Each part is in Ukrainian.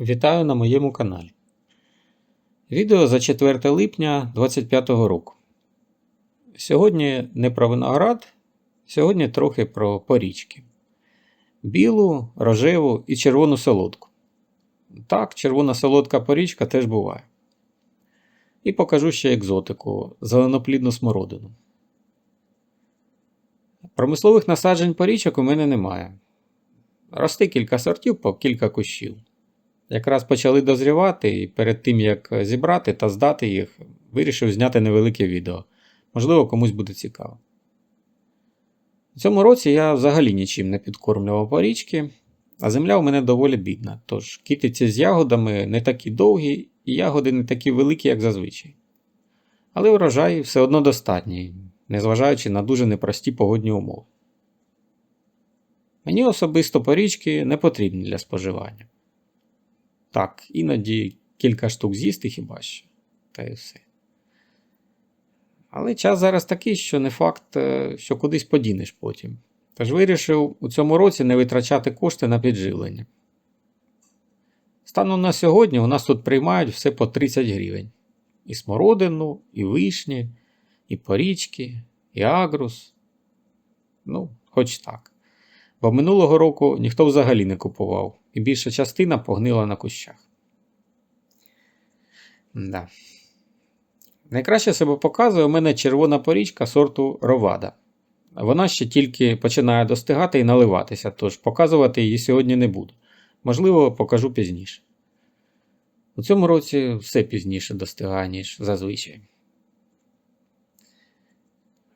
Вітаю на моєму каналі. Відео за 4 липня 2025 року. Сьогодні не про виноград, сьогодні трохи про порічки. Білу, рожеву і червону солодку. Так, червона солодка порічка теж буває. І покажу ще екзотику зеленоплідну смородину. Промислових насаджень порічок у мене немає. Рости кілька сортів по кілька кущів. Якраз почали дозрівати, і перед тим як зібрати та здати їх, вирішив зняти невелике відео. Можливо, комусь буде цікаво. У цьому році я взагалі нічим не підкормлював порічки, а земля у мене доволі бідна, тож кітиці з ягодами не такі довгі і ягоди не такі великі, як зазвичай. Але врожай все одно достатній, незважаючи на дуже непрості погодні умови. Мені особисто порічки не потрібні для споживання. Так, іноді кілька штук з'їсти хіба що, та й все. Але час зараз такий, що не факт, е, що кудись подінеш потім. Тож вирішив у цьому році не витрачати кошти на підживлення. Станом на сьогодні у нас тут приймають все по 30 гривень. І смородину, і вишні, і порічки, і агрус. Ну, хоч так. Бо минулого року ніхто взагалі не купував, і більша частина погнила на кущах. Да. Найкраще себе показує у мене червона порічка сорту Ровада. Вона ще тільки починає достигати і наливатися, тож показувати її сьогодні не буду. Можливо, покажу пізніше. У цьому році все пізніше достигає, ніж зазвичай.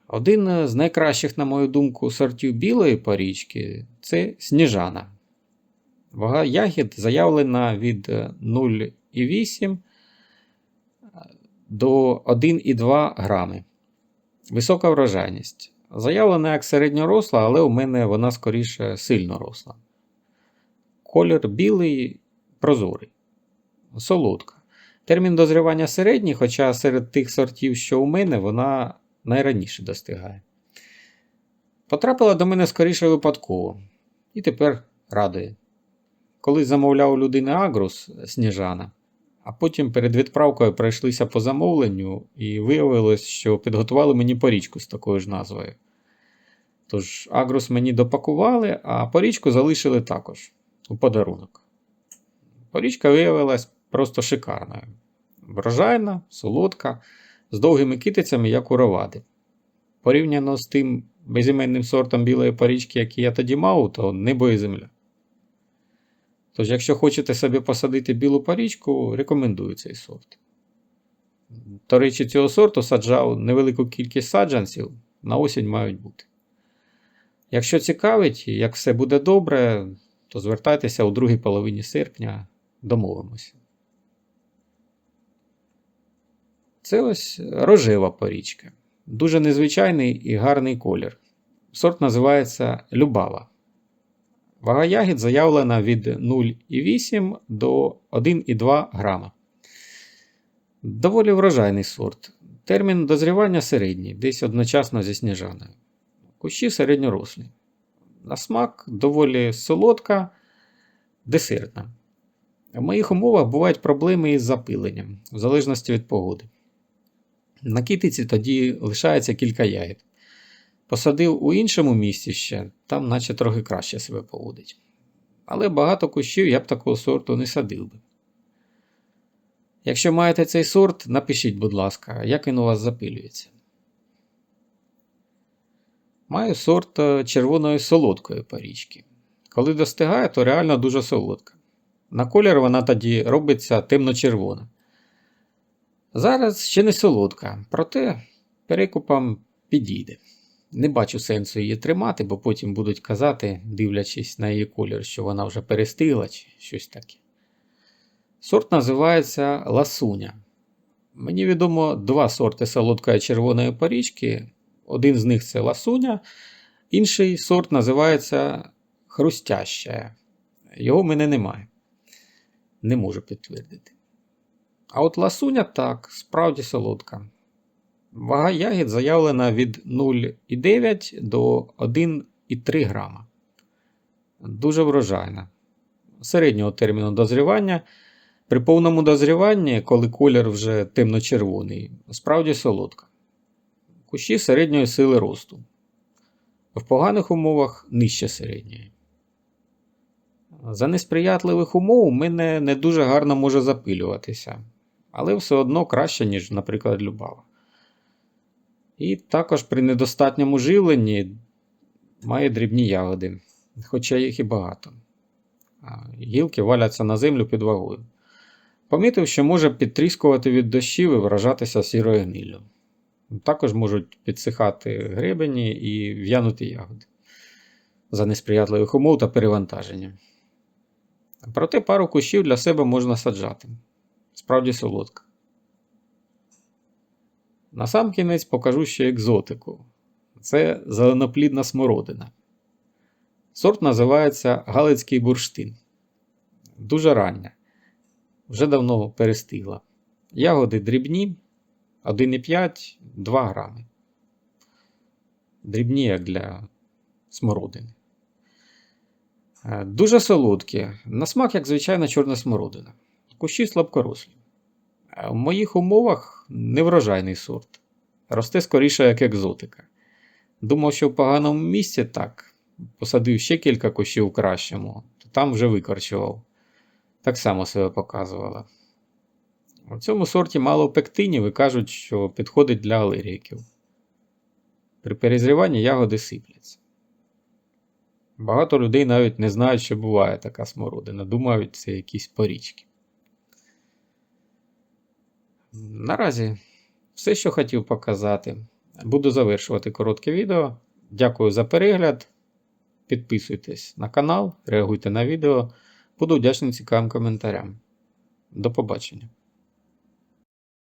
Один з найкращих, на мою думку, сортів білої порічки це сніжана. Вага ягід заявлена від 0,8 до 1,2 грами. Висока врожайність. Заявлена як середньоросла, але у мене вона скоріше сильно росла. Колір білий, прозорий. Солодка. Термін дозрівання середній, хоча серед тих сортів, що у мене, вона найраніше достигає. Потрапила до мене скоріше випадково. І тепер радує. Колись замовляв у людини агрус сніжана, а потім перед відправкою пройшлися по замовленню, і виявилось, що підготували мені порічку з такою ж назвою. Тож, агрус мені допакували, а порічку залишили також у подарунок. Порічка виявилась просто шикарною. Врожайна, солодка, з довгими китицями, як у ровади. Порівняно з тим безіменним сортом білої порічки, який я тоді мав, то небо і земля. Тож, якщо хочете собі посадити білу порічку, рекомендую цей сорт. До речі, цього сорту саджав невелику кількість саджанців, на осінь мають бути. Якщо цікавить, як все буде добре, то звертайтеся у другій половині серпня, домовимося. Це ось рожева порічка. Дуже незвичайний і гарний колір. Сорт називається Любава. Вага ягід заявлена від 0,8 до 1,2 грама. Доволі врожайний сорт. Термін дозрівання середній, десь одночасно зі сніжаною. Кущі середньорослі. На смак доволі солодка, десертна. В моїх умовах бувають проблеми із запиленням, в залежності від погоди. На китиці тоді лишається кілька ягід. Посадив у іншому місці ще, там наче трохи краще себе поводить. Але багато кущів я б такого сорту не садив би. Якщо маєте цей сорт, напишіть, будь ласка, як він у вас запилюється. Маю сорт е, червоної солодкої парічки. Коли достигає, то реально дуже солодка. На колір вона тоді робиться темно-червона. Зараз ще не солодка, проте перекупам підійде. Не бачу сенсу її тримати, бо потім будуть казати, дивлячись на її колір, що вона вже перестигла чи щось таке. Сорт називається ласуня. Мені відомо два сорти солодкої червоної порічки. Один з них це ласуня, інший сорт називається хрустяща. Його в мене немає. Не можу підтвердити. А от ласуня так, справді солодка. Вага ягід заявлена від 0,9 до 1,3 грама. Дуже врожайна. середнього терміну дозрівання. При повному дозріванні, коли колір вже темно-червоний, справді солодка. Кущі середньої сили росту. В поганих умовах нижче середньої. За несприятливих умов мене не дуже гарно може запилюватися, але все одно краще, ніж, наприклад, любава. І також при недостатньому живленні має дрібні ягоди, хоча їх і багато. Гілки валяться на землю під вагою. Помітив, що може підтріскувати від дощів і вражатися сірою гниллю. Також можуть підсихати гребені і в'янути ягоди за несприятливих умов та перевантаження. Проте пару кущів для себе можна саджати. Справді солодка. Насамкінець покажу ще екзотику. Це зеленоплідна смородина. Сорт називається Галицький бурштин. Дуже рання. Вже давно перестигла. Ягоди дрібні 1,5-2 грами. Дрібні, як для смородини. Е, Дуже солодкі. На смак, як звичайна чорна смородина. Кущі слабкорослі. В моїх умовах неврожайний сорт. Росте скоріше як екзотика. Думав, що в поганому місці так. Посадив ще кілька кущів кращому, то там вже викорчував. Так само себе показувала. У цьому сорті мало пектинів і кажуть, що підходить для алергіків. При перезріванні ягоди сипляться. Багато людей навіть не знають, що буває така смородина. Думають, це якісь порічки. Наразі все, що хотів показати. Буду завершувати коротке відео. Дякую за перегляд. Підписуйтесь на канал, реагуйте на відео. Буду вдячний цікавим коментарям. До побачення.